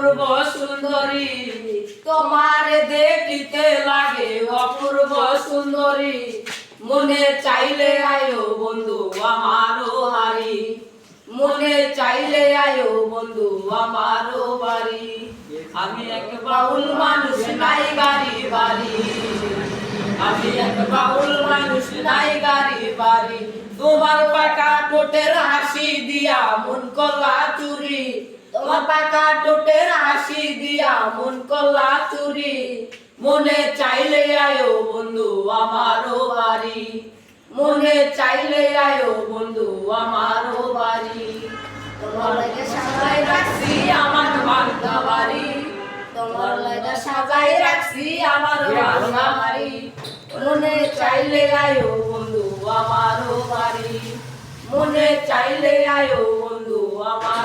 অপূর্ব সুন্দরী তোমার দেখিতে লাগে অপূর্ব সুন্দরী মনে চাইলে আয়ো বন্ধু আমারও বাড়ি মনে চাইলে আয়ো বন্ধু আমারও বাড়ি। আমি এক বাউল মানুষ নাই গাড়ি বাড়ি, আমি এক বাউল মানুষ নাই গাড়ি বাড়ি। তোমার পাকা টোটের হাসি দিয়া মন কলা চুরি হাসি দিয়া মন কলা চুরি। মনে চাইলে আয়ো বন্ধু, আমারও বাড়ি। মনে চাইলে আয়ো বন্ধু, আমারও বাড়ি। তোমার লাগে রাখছি আমার বাংলা বাড়ি। তোমার লাগে রাখছি আমার বাংলা বাড়ি। মনে চাইলে আয়ো বন্ধু, আমারও বাড়ি। মনে চাইলে আয়ো বন্ধু, আমারও বাড়ি